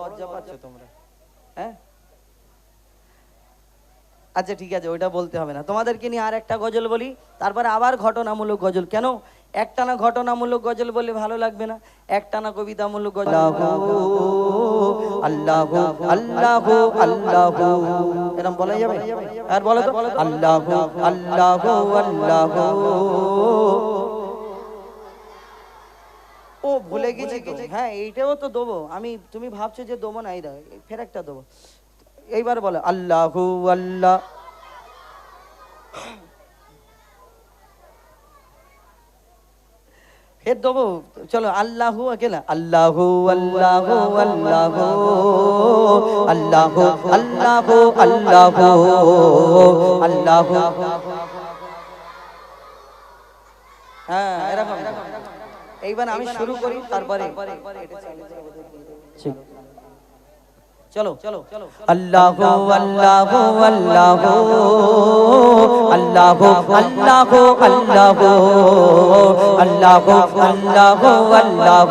লজ্জা পাচ্ছ তোমরা। হ্যাঁ? আচ্ছা ঠিক আছে ওইটা বলতে হবে না। তোমাদেরকে নিয়ে আর একটা গজল বলি তারপরে আবার ঘটনামূলক গজল। কেন? একটানা ঘটনামূলক গজল বলে ভালো লাগবে না? একটানা কবিতামূলক গজল আল্লাহ আল্লাহ আল্লাহ এরকম বলা যাবে আর বলো তো। আল্লাহ আল্লাহ আল্লাহ। ও ভুলে গেছি হ্যাঁ এইটাও তো দেবো। আমি তুমি ভাবছ যে দেবো না এই ফের একটা দেবো। এইবার বলো আল্লাহ আল্লাহ। ফের দেবো? চলো আল্লাহ আকেলা আল্লাহ আল্লাহ আল্লাহ আল্লাহ আল্লাহ আল্লাহ আল্লাহ। হ্যাঁ এরকম। এইবার আমি শুরু করি তারপরে চলো চলো আল্লাহ আল্লাহ আল্লাহ আল্লাহ আল্লাহ আল্লাহ আল্লাহ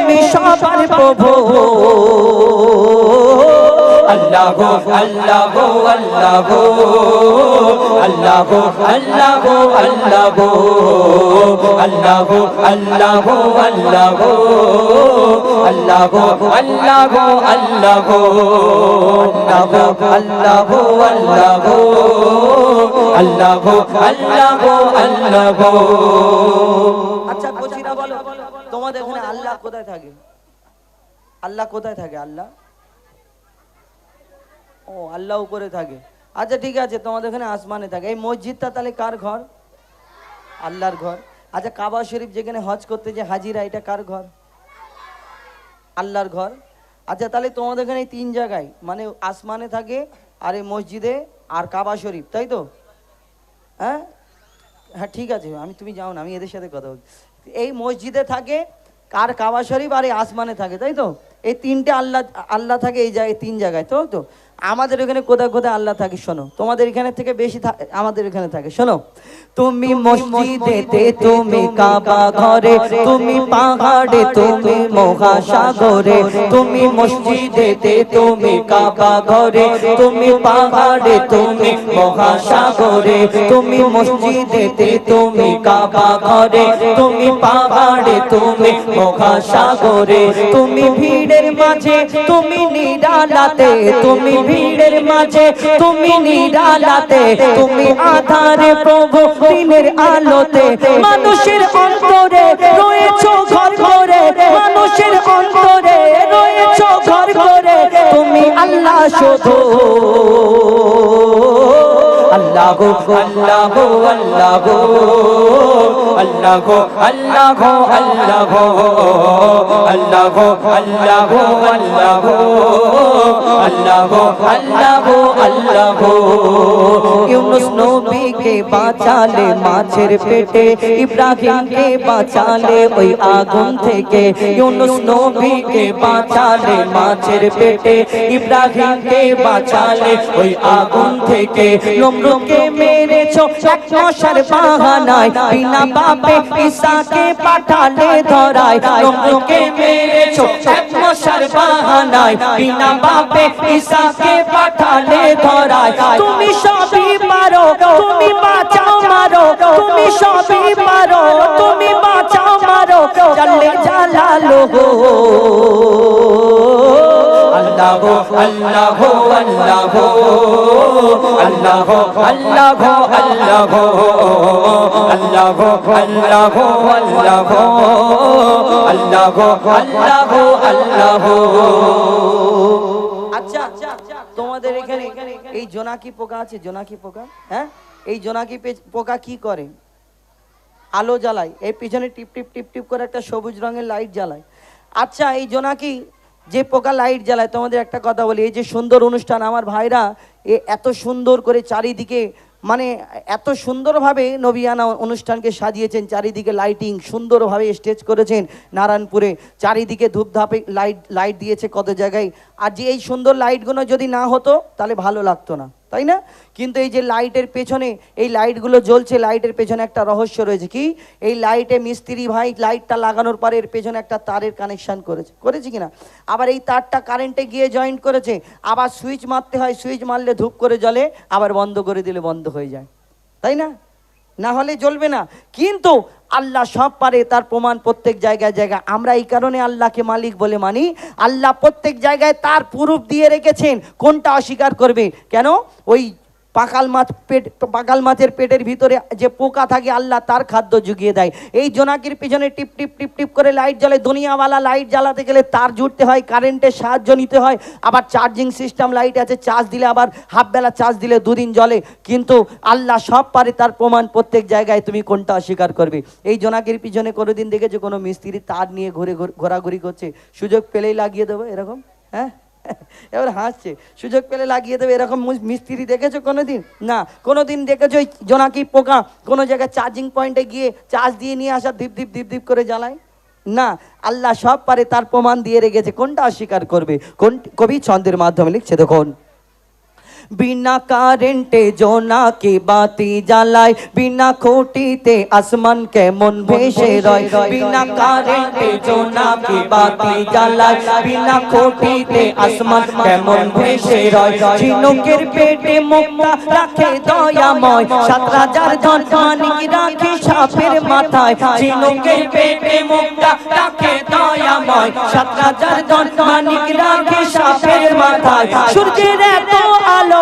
তুমি সবার প্রভু আল্লাহ আল্লাহ আল্লাহ আল্লাহ আল্লাহ আল্লাহ আল্লাহ আল্লাহ আল্লাহ আল্লাহ আল্লাহ আল্লাহ আল্লাহ আল্লাহ আল্লাহ আল্লাহ আল্লাহ আচ্ছা কোচিরা বলো তোমাদের এখানে আল্লাহ কোথায় থাকে? আল্লাহ কোথায় থাকে আল্লাহ? ও, আল্লাহ উপরে থাকে। আচ্ছা ঠিক আছে, তোমাদের এখানে আসমানে থাকে। এই মসজিদটা তাহলে কার ঘর? আল্লাহর ঘর। আচ্ছা কাবা শরীফ যেখানে হজ করতে যে হাজিরা, এটা কার ঘর? আল্লাহর ঘর। আচ্ছা তাহলে তোমাদের এখানে তিন জায়গায় মানে আসমানে থাকে আর এই মসজিদে আর কাবা শরীফ, তাই তো? হ্যাঁ? হ্যাঁ ঠিক আছে, আমি, তুমি যাও না, আমি এদের সাথে কথা বলছি। এই মসজিদে থাকে কার কাবা শরীফ আর এই আসমানে থাকে, তাই তো? এই তিনটে আল্লাহ আল্লাহ থাকে এই জায়গায়, তিন জায়গায়, তো তো? আমাদের এখানে কোথায় কোথায় আল্লাহ থাকে শোনো তোমাদের এখানে থেকে বেশি আমাদের এখানে থাকে শোনো তুমি মসজিদেতে তুমি কাবা ঘরে তুমি পাহাড়ে তুমি মহাসাগরে তুমি মসজিদেতে তুমি কাবা ঘরে তুমি পাহাড়ে তুমি মহাসাগরে তুমি মসজিদেতে তুমি কাবা ঘরে তুমি পাহাড়ে তুমি মহাসাগরে তুমি ভিড়ের মাঝে তুমি নিরালাতে তুমি ভিড়ের মাঝে তুমি নিরালাতে, তুমি আধারে প্রভু দিনের আলোতে। মানুষের অন্তরে রয়েছ ঘর করে মানুষের অন্তরে রয়েছ ঘর করে তুমি আল্লাহ শুধু আল্লাহ আল্লাহ আল্লাহ আল্লাহ আল্লাহ আল্লাহ আল্লাহ আল্লাহ আল্লাহ আল্লাহ আল্লাহ আল্লাহ ইউনুস নবীকে বাঁচালে মাছের পেটে ইব্রাহিমকে বাঁচালে ওই আগুন থেকে ইউনুস নবীকে বাঁচালে মাছের পেটে ইব্রাহিমকে বাঁচালে ওই আগুন থেকে নমরুদকে মেরেছো এক মশার বাহানায়, বিনা বাপে ঈসাকে পাঠালে ধরায়। নমরুদকে মেরেছো এক মশার বাহানায়, বিনা বাপে ঈসাকে পাঠালে ধরায়। তুমি সবই পারো, তুমি বাঁচাও মারো, তুমি সবই পারো, তুমি আল্লাহ আল্লাহ আল্লাহ আল্লাহ আল্লাহ আল্লাহ আল্লাহ আল্লাহ আল্লাহ আল্লাহ আল্লাহ আচ্ছা তোমাদের এখানে এই জোনাকি পোকা আছে জোনাকি পোকা হ্যাঁ এই জোনাকি পোকা কি করে আলো জ্বালায় এই পিছনে টিপ টিপ টিপ টিপ করে একটা সবুজ রঙের লাইট জ্বালায় আচ্ছা এই জোনাকি যে পোকা লাইট জ্বালায়, তোমাদের একটা কথা বলি, এই যে সুন্দর অনুষ্ঠান, আমার ভাইরা এ এত সুন্দর করে চারিদিকে মানে এত সুন্দরভাবে নবিয়ানা অনুষ্ঠানকে সাজিয়েছেন, চারিদিকে লাইটিং সুন্দরভাবে স্টেজ করেছেন নারায়ণপুরে। চারিদিকে ধূপধাপে লাইট লাইট দিয়েছে কত জায়গায়। আর যে এই সুন্দর লাইটগুলো যদি না হতো, তাহলে ভালো লাগতো না। তাই না? কিন্তু এই যে লাইটের পেছনে, এই লাইটগুলো জ্বলছে, লাইটের পেছনে একটা রহস্য রয়েছে কি? এই লাইটে মিস্ত্রি ভাই লাইটটা লাগানোর পরে এর পেছনে একটা তারের কানেকশান করেছে করেছে কিনা আবার এই তারটা কারেন্টে গিয়ে জয়েন্ট করেছে, আবার সুইচ মারতে হয় সুইচ মারলে ধূপ করে জলে আবার বন্ধ করে দিলে বন্ধ হয়ে যায়। তাই না? না হলে জ্বলবে না। কিন্তু আল্লাহ সব পারে, তার প্রমাণ প্রত্যেক জায়গায় জায়গায়। আমরা এই কারণে আল্লাহকে মালিক বলে মানি। আল্লাহ প্রত্যেক জায়গায় তার প্রুফ দিয়ে রেখেছেন। কোনটা অস্বীকার করবে? কেন? ওই পাকাল মাছ পেট, পাকাল মাছের পেটের ভিতরে যে পোকা থাকে, আল্লাহ তার খাদ্য জুগিয়ে দেয়। এই জোনাকির পিছনে টিপ টিপ টিপ টিপ করে লাইট জ্বলে, দুনিয়াওয়ালা লাইট জ্বালাতে গেলে তার জুড়তে হয়, কারেন্টের সাহায্য নিতে হয়, আবার চার্জিং সিস্টেম লাইট আছে, চার্জ দিলে আবার হাফ বেলা চার্জ দিলে দুদিন জ্বলে, কিন্তু আল্লাহ সব পারে তার প্রমাণ প্রত্যেক জায়গায় তুমি কোনটা অস্বীকার করবে। এই জোনাকির পিছনে কোনোদিন দেখেছ কোনো মিস্ত্রি তার নিয়ে ঘুরে- ঘোরাঘুরি করছে? সুযোগ পেলেই লাগিয়ে দেবো, এরকম? হ্যাঁ? এবার হাসছে। সুযোগ পেলে লাগিয়ে দেবে, এরকম মুস- মিস্ত্রি দেখেছ কোনোদিন? না কোনো দিন দেখেছ ওই জোনাকি পোকা? কোনো জায়গায় চার্জিং পয়েন্টে গিয়ে চার্জ দিয়ে নিয়ে আসা ধীপ ধীপ ধীপ ধীপ করে জ্বালায়? না, আল্লাহ সব পারে তার প্রমাণ দিয়ে রেখেছে। কোনটা অস্বীকার করবে? কোন কবি ছন্দের মাধ্যমে লিখছে, দেখুন। বিনা কারেন্টে জোনাকি বাতি জ্বালায় বিনা খুঁটিতে আসমান কেমন ভেসে রয় বিনা কারেন্টে জোনাকি বাতি জ্বালায় বিনা খুঁটিতে আসমান কেমন ভেসে রয় ঝিনুকের পেটে মুক্তা রাখে দয়াময় সাত রাজার ধন মানিক রাখে সাপের মাথায় ঝিনুকের পেটে মুক্তা রাখে দয়াময় সাত রাজার ধন মানিক রাখে সাপের মাথায় সূর্যের এত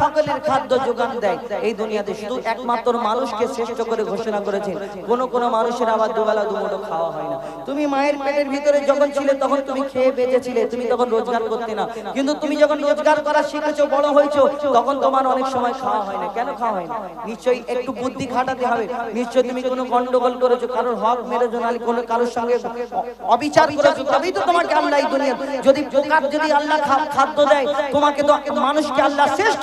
সকলের খাদ্য যোগান দেয়। এই দুনিয়াতে শুধু একমাত্র মানুষকে শ্রেষ্ঠ করে ঘোষণা করেছেন। কোন কোন মানুষের আবার দুবেলা দুমুঠো খাওয়া হয় না। তুমি মায়ের পেটের ভিতরে যখন ছিলে তখন তুমি খেয়ে বেঁচেছিলে, তুমি তখন রোজগার করতে না। কিন্তু তুমি যখন রোজগার করা শিখেছো, বড় হয়েছো, তখন তোমার অনেক সময় খাওয়া হয় না। কেন খাওয়া হয় না? নিশ্চয়ই একটু বুদ্ধি খাটাতে হবে। নিশ্চয়ই তুমি কোনো গন্ডগোল করেছ, কারোর হক মেরেছো, নাহলে কোনো কারোর সঙ্গে অবিচার করেছ, তবেই তো তোমাকে আল্লাহ দুনিয়া যদি যদি আল্লাহ খাদ্য দেয়, তোমাকে তো মানুষকে আল্লাহ শ্রেষ্ঠ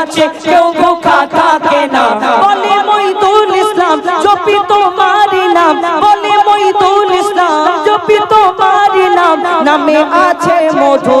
আছে, কেউ ভোখা থাকে না। বলে মইদুল ইসলাম, জপি তোমার নাম বলে মইদুল ইসলাম, জপি তোমার নাম নামে আছে মধু।